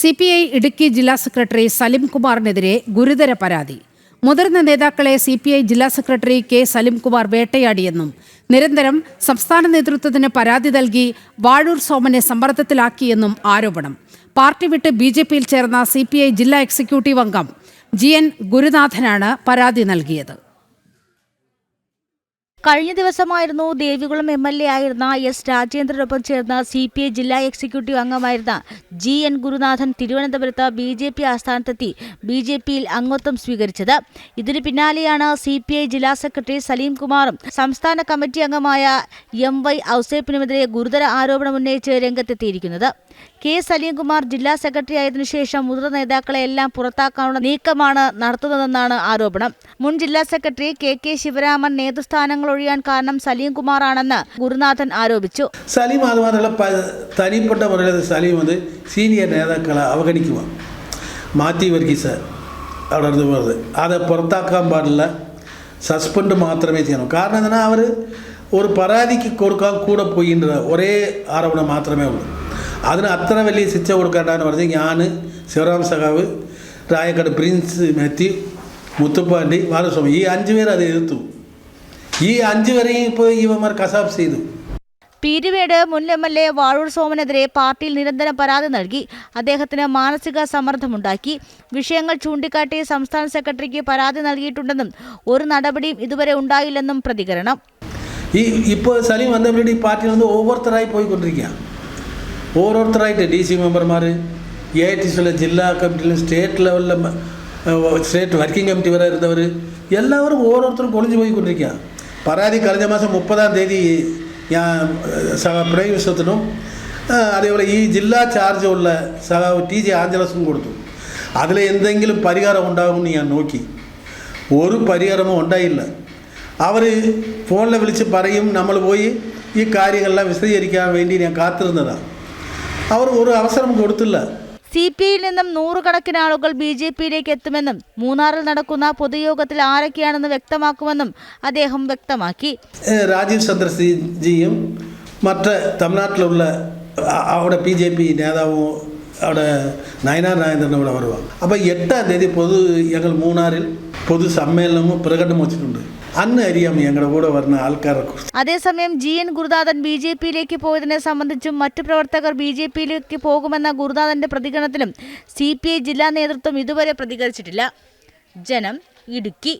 C P I Idukki ജില്ലാ secretary Salim കുമാറിനെതിരെ ഗുരുതര പരാതി. മുതിർന്ന നേതാക്കളെ സി പി ഐ ജില്ലാ സെക്രട്ടറി കെ സലിംകുമാർ വേട്ടയാടിയെന്നും നിരന്തരം സംസ്ഥാന നേതൃത്വത്തിന് പരാതി നൽകി വാഴൂർ സോമനെ സമ്മർദ്ദത്തിലാക്കിയെന്നും ആരോപണം. പാർട്ടി വിട്ട് ബി ജെ പിയിൽ ചേർന്ന സി പി ഐ ജില്ലാ എക്സിക്യൂട്ടീവ് അംഗം ജി എൻ ഗുരുനാഥനാണ് പരാതി നൽകിയത്. കഴിഞ്ഞ ദിവസമായിരുന്നു ദേവികുളം എം എൽ എ ആയിരുന്ന എസ് രാജേന്ദ്രനൊപ്പം ചേർന്ന സി പി ഐ ജില്ലാ എക്സിക്യൂട്ടീവ് അംഗമായിരുന്ന ജി എൻ ഗുരുനാഥൻ തിരുവനന്തപുരത്ത് ബി ജെ പി ആസ്ഥാനത്തെത്തി ബി ജെ പിയിൽ അംഗത്വം സ്വീകരിച്ചത്. ഇതിന് പിന്നാലെയാണ് സി പി ഐ ജില്ലാ സെക്രട്ടറി സലീം കുമാറും സംസ്ഥാന കമ്മിറ്റി അംഗമായ എം വൈ ഔസേപ്പിനുമെതിരെ ഗുരുതര ആരോപണം ഉന്നയിച്ച് രംഗത്തെത്തിയിരിക്കുന്നത്. കെ സലീംകുമാർ ജില്ലാ സെക്രട്ടറി ആയതിനു ശേഷം മുതിർന്ന നേതാക്കളെ എല്ലാം പുറത്താക്കാനുള്ള നീക്കമാണ് നടത്തുന്നതെന്നാണ് ആരോപണം. മുൻ ജില്ലാ സെക്രട്ടറി കെ കെ ശിവരാമൻ നേതൃസ്ഥാനങ്ങൾ ഒഴിയാൻ കാരണം സലീംകുമാറാണെന്ന് ഗുരുനാഥൻ ആരോപിച്ചു. സലീം അതുമാത്രമല്ല തനിപ്പെട്ട പറയുന്നത് സലീം അത് സീനിയർ നേതാക്കളെ അവഗണിക്കുക. മാറ്റി വർഗീസ് അവിടെ നിന്ന് അത് പുറത്താക്കാൻ പാടില്ല. സസ്പെൻഡ് മാത്രമേ ചെയ്യണം. കാരണം എന്നാൽ അവർ ഒരു പരാതിക്ക് കൊടുക്കാൻ കൂടെ പോയിട്ടുള്ള ஒரே ആരോപണം മാത്രമേ ഉള്ളൂ. അതിന് അത്ര വലിയ ശിക്ഷ കൊടുക്കേണ്ടെന്ന് പറഞ്ഞ് ഞാൻ ശിവറാം സഖാവ് രായക്കട് പ്രിൻസ് മാത്യു മുത്തുപ്പാണ്ടി ബാലസ്വാമി ഈ അഞ്ചു പേർ അത് എതിർത്തു. ഈ അഞ്ചു പേരെയും ഇപ്പോൾ ഇവന്മാർ കസാബ് ചെയ്തു. പീരുമേട് മുൻ എം എൽ എ വാഴൂർ സോമനെതിരെ പാർട്ടിയിൽ നിരന്തരം പരാതി നൽകി. അദ്ദേഹത്തിന് മാനസിക സമ്മർദ്ദമുണ്ടാക്കി. വിഷയങ്ങൾ ചൂണ്ടിക്കാട്ടി സംസ്ഥാന സെക്രട്ടറിക്ക് പരാതി നൽകിയിട്ടുണ്ടെന്നും ഒരു നടപടിയും ഇതുവരെ ഉണ്ടായില്ലെന്നും പ്രതികരണം. ഈ ഇപ്പോൾ സലീം വന്നപ്പോഴും ഈ പാർട്ടിയിൽ നിന്ന് ഓവർത്തറായി പോയിക്കൊണ്ടിരിക്കുക ഓരോരുത്തരായിട്ട് ഡി സി മെമ്പർമാർ എ ഐ ടി സിയിലെ ജില്ലാ കമ്മിറ്റിയിലും സ്റ്റേറ്റ് ലെവലിലെ സ്റ്റേറ്റ് വർക്കിംഗ് കമ്മിറ്റി വരെ ഇരുന്നവർ എല്ലാവരും ഓരോരുത്തരും കൊളിഞ്ഞു പോയിക്കൊണ്ടിരിക്കുക പരാതി കഴിഞ്ഞ മാസം മുപ്പതാം തീയതി ഞാൻ സഹ വിശ്വത്തിനും അതേപോലെ ഈ ജില്ലാ ചാർജുള്ള സഹാവ് ടി ജെ ആഞ്ചലസും കൊടുത്തു. അതിൽ എന്തെങ്കിലും പരിഹാരം ഉണ്ടാകുമെന്ന് ഞാൻ നോക്കി. ഒരു പരിഹാരമോ ഉണ്ടായില്ല. അവർ ഫോണിൽ വിളിച്ച് പറയും നമ്മൾ പോയി ഈ കാര്യങ്ങളെല്ലാം വിശദീകരിക്കാൻ വേണ്ടി ഞാൻ കാത്തിരുന്നതാണ് അവർ ഒരു അവസരം കൊടുത്തില്ല. സി പി ഐയിൽ നിന്നും നൂറുകണക്കിന് ആളുകൾ ബി ജെ പിയിലേക്ക് എത്തുമെന്നും മൂന്നാറിൽ നടക്കുന്ന പൊതുയോഗത്തിൽ ആരൊക്കെയാണെന്ന് വ്യക്തമാക്കുമെന്നും അദ്ദേഹം വ്യക്തമാക്കി. രാജീവ് ചന്ദ്രജിയും മറ്റ് തമിഴ്നാട്ടിലുള്ള അവിടെ ബി ജെ പി നേതാവും അവിടെ നയനാർ നായന്ദ്രനും ഇവിടെ വരുവാണ് അപ്പോൾ എട്ടാം തീയതി പൊതു ഞങ്ങൾ മൂന്നാറിൽ പൊതു സമ്മേളനവും പ്രകടനം വെച്ചിട്ടുണ്ട്. അന്ന് അറിയാം ഞങ്ങളുടെ കൂടെ വരുന്ന ആൾക്കാരെ കുറിച്ച് അതേസമയം G N Gurunathan B J പിയിലേക്ക് പോയതിനെ സംബന്ധിച്ചും മറ്റു പ്രവർത്തകർ ബി ജെ പിയിലേക്ക് പോകുമെന്ന ഗുരുദാദന്റെ പ്രതികരണത്തിലും സി പി ഐ ജില്ലാ നേതൃത്വം ഇതുവരെ പ്രതികരിച്ചിട്ടില്ല. ജനം ഇടുക്കി.